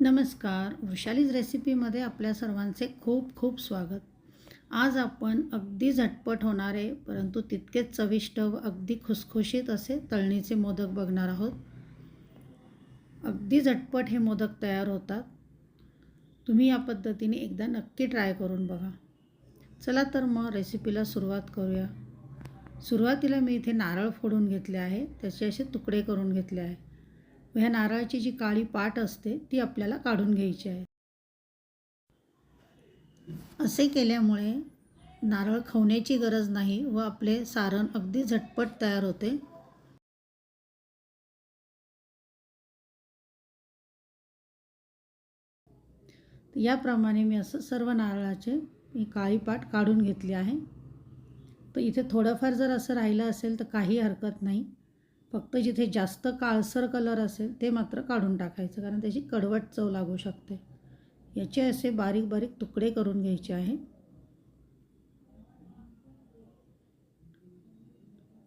नमस्कार. वृषालीज रेसिपीमध्ये आपल्या सर्वांचे खूप खूप स्वागत. आज आपण अगदी झटपट होणारे परंतु तितकेच चविष्ट व अगदी खुसखुशीत असे तळणीचे मोदक बघणार आहोत. अगदी झटपट हे मोदक तयार होतात. तुम्ही या पद्धतीने एकदा नक्की ट्राय करून बघा. चला तर मग रेसिपीला सुरुवात करूया. सुरुवातीला मी इथे नारळ फोडून घेतले आहे. त्याचे असे तुकडे करून घेतले आहे. ह्या नारळाची जी काळी पाट असते ती आपल्याला काढून घ्यायची आहे. असे केल्यामुळे नारळ खवण्याची गरज नाही व आपले सारण अगदी झटपट तयार होते. याप्रमाणे मी असं सर्व नारळाचे मी काळी पाट काढून घेतली आहे. तर इथे थोडंफार जर असं राहिलं असेल तर काही हरकत नाही. फक्त जिथे जास्त काळसर कलर असेल ते मात्र काढून टाकायचं कारण त्याची कडवट चव लागू शकते. याचे असे बारीक बारीक तुकडे करून घ्यायचे आहे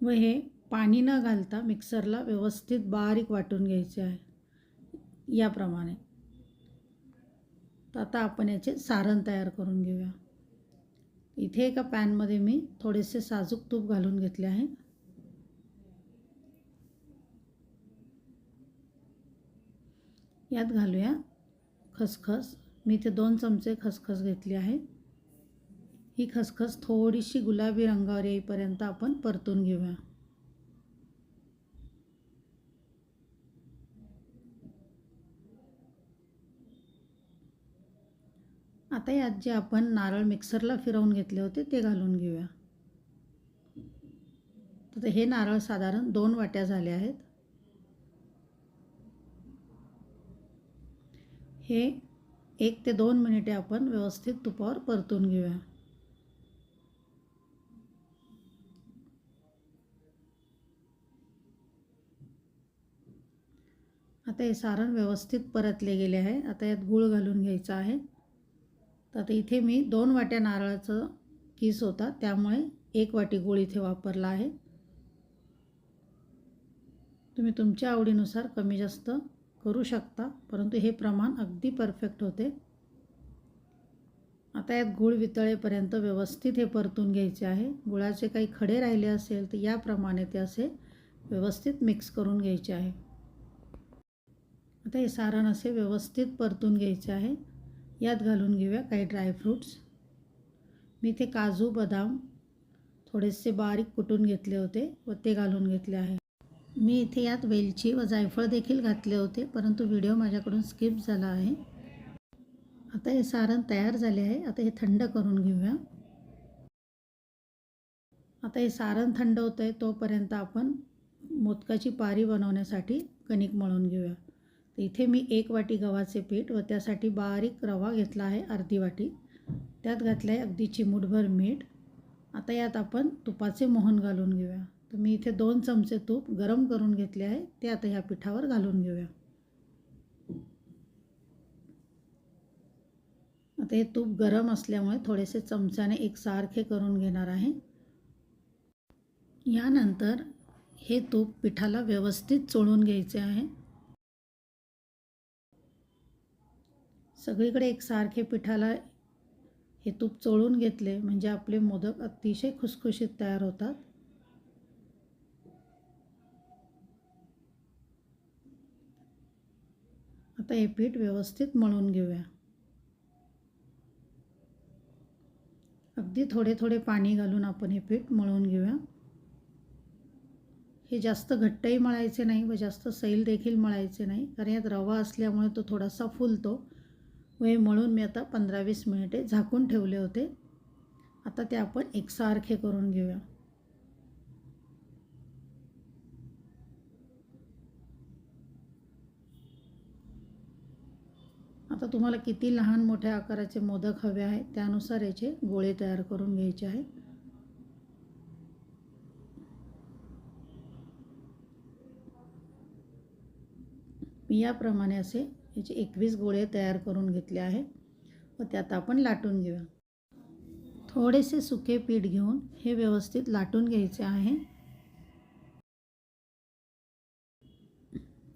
व हे पाणी न घालता मिक्सरला व्यवस्थित बारीक वाटून घ्यायचे आहे. याप्रमाणे. तर आता आपण याचे सारण तयार करून घेऊया. इथे एका पॅनमध्ये मी थोडेसे साजूक तूप घालून घेतले आहे. यात घालूया खसखस. मी इथे दोन चमचे खसखस घेतली आहे. ही खसखस थोडीशी गुलाबी रंगावर येईपर्यंत आपण परतून घेऊया. आता यात जे आपण नारळ मिक्सरला फिरवून घेतले होते ते घालून घेऊया. तर हे नारळ साधारण दोन वाट्या झाले आहेत. हे एक ते दोन मिनिटे आपण व्यवस्थित तुपावर परतून घेऊया. आता हे सारण व्यवस्थित परतले गेले आहे. आता यात गूळ घालून घ्यायचा आहे. तर आता इथे मी दोन वाट्या नारळाचं किस होता त्यामुळे एक वाटी गूळ इथे वापरला आहे. तुम्ही तुमच्या आवडीनुसार कमी जास्त करू शकता. परंतु हे प्रमाण अगदी परफेक्ट होते. आता यात गूळ वितळेपर्यंत व्यवस्थित हे परतून घ्यायचे आहे. गुळाचे काही खडे राहिले असेल तर याप्रमाणे ते असे व्यवस्थित मिक्स करून घ्यायचे आहे. आता हे सारण असे व्यवस्थित परतून घ्यायचे आहे. यात घालून घेऊया काही ड्रायफ्रूट्स मी ते काजू बदाम थोडेसे बारीक कुटून घेतले होते व ते घालून घेतले आहे. मी इथे यात वेलची व जायफळ देखील घातले होते परंतु व्हिडिओ माझ्याकडून स्किप झाला आहे. आता हे सारण तयार झाले आहे. आता हे थंड करून घेऊया. आता हे सारण थंड होतं आहे तोपर्यंत आपण मोदकाची पारी बनवण्यासाठी कणिक मळून घेऊया. तर इथे मी एक वाटी गव्हाचे पीठ व त्यासाठी बारीक रवा घेतला आहे अर्धी वाटी. त्यात घातलं आहे अगदी चिमूटभर मीठ. आता यात आपण तुपाचे मोहन घालून घेऊया. तर मी इथे दोन चमचे तूप गरम करून घेतले आहे ते आता ह्या पिठावर घालून घेऊया. आता हे तूप गरम असल्यामुळे थोडेसे चमच्याने एकसारखे करून घेणार आहे. यानंतर हे तूप पिठाला व्यवस्थित चोळून घ्यायचे आहे. सगळीकडे एकसारखे पिठाला हे तूप चोळून घेतले म्हणजे आपले मोदक अतिशय खुसखुशीत तयार होतात. आता हे पीठ व्यवस्थित मळून घेऊया. अगदी थोडे थोडे पाणी घालून आपण हे पीठ मळून घेऊया. हे जास्त घट्टही मळायचे नाही व जास्त सैल देखील मळायचे नाही कारण यात रवा असल्यामुळे तो थोडासा फुलतो. व हे मळून मी आता पंधरा वीस मिनिटे झाकून ठेवले होते. आता ते आपण एकसारखे करून घेऊया. आता तुम्हाला किती लहान मोठ्या आकाराचे मोदक हवे आहे त्यानुसार याचे गोळे तयार करून घ्यायचे आहे मी याप्रमाणे असे याचे एकवीस गोळे तयार करून घेतले आहे व त्यात आपण लाटून घेऊया. थोडेसे सुके पीठ घेऊन हे व्यवस्थित लाटून घ्यायचे आहे.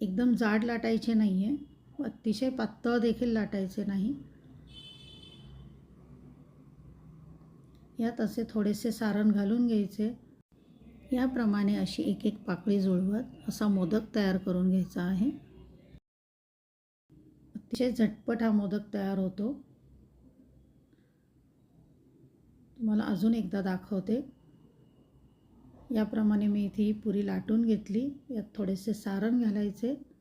एकदम जाड लाटायचे नाही आहे अतिशय पातळ देखील लाटायचे नाही. यात असे थोडेसे सारण घालून घ्यायचे. याप्रमाणे अशी एक एक पाकळी जुळवत असा मोदक तयार करून घ्यायचा आहे. अतिशय झटपट हा मोदक तयार होतो. तुम्हाला अजून एकदा दाखवते. याप्रमाणे मी इथे ही पुरी लाटून घेतली. यात थोडेसे सारण घालायचे.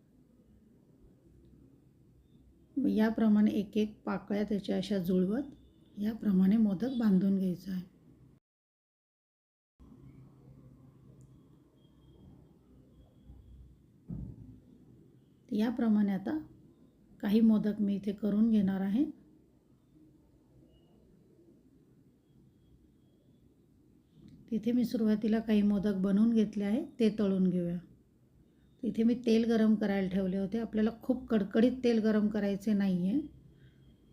याप्रमाणे एक एक पाकळ्या त्याच्या अशा जुळवत याप्रमाणे मोदक बांधून घ्यायचा आहे. याप्रमाणे आता काही मोदक मी इथे करून घेणार आहे. तिथे मी सुरुवातीला काही मोदक बनवून घेतले आहे ते तळून घेऊया. तिथे मी तेल गरम करायला ठेवले होते. आपल्याला खूप कडकडीत तेल गरम करायचे नाही आहे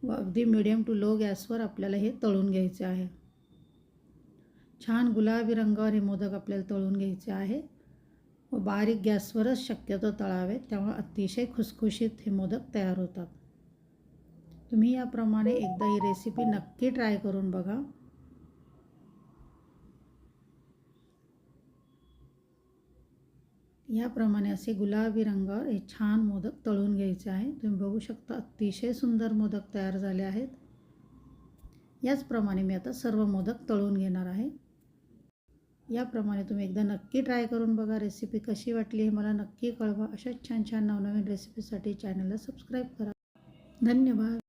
व अगदी मिडियम टू लो गॅसवर आपल्याला हे तळून घ्यायचे आहे. छान गुलाबी रंगावर हे मोदक आपल्याला तळून घ्यायचे आहे. व बारीक गॅसवरच शक्यतो तळावेत. त्यामुळे अतिशय खुसखुशीत हे मोदक तयार होतात. तुम्ही याप्रमाणे एकदा ही रेसिपी नक्की ट्राय करून बघा. याप्रमाणे असे गुलाबी रंगावर हे छान मोदक तळून घ्यायचे आहे. तुम्ही बघू शकता अतिशय सुंदर मोदक तयार झाले आहेत. याचप्रमाणे मी आता सर्व मोदक तळून घेणार आहे. याप्रमाणे तुम्ही एकदा नक्की ट्राय करून बघा रेसिपी कशी वाटली हे मला नक्की कळवा. अशाच छान छान नवनवीन रेसिपीसाठी चॅनलला सबस्क्राईब करा. धन्यवाद.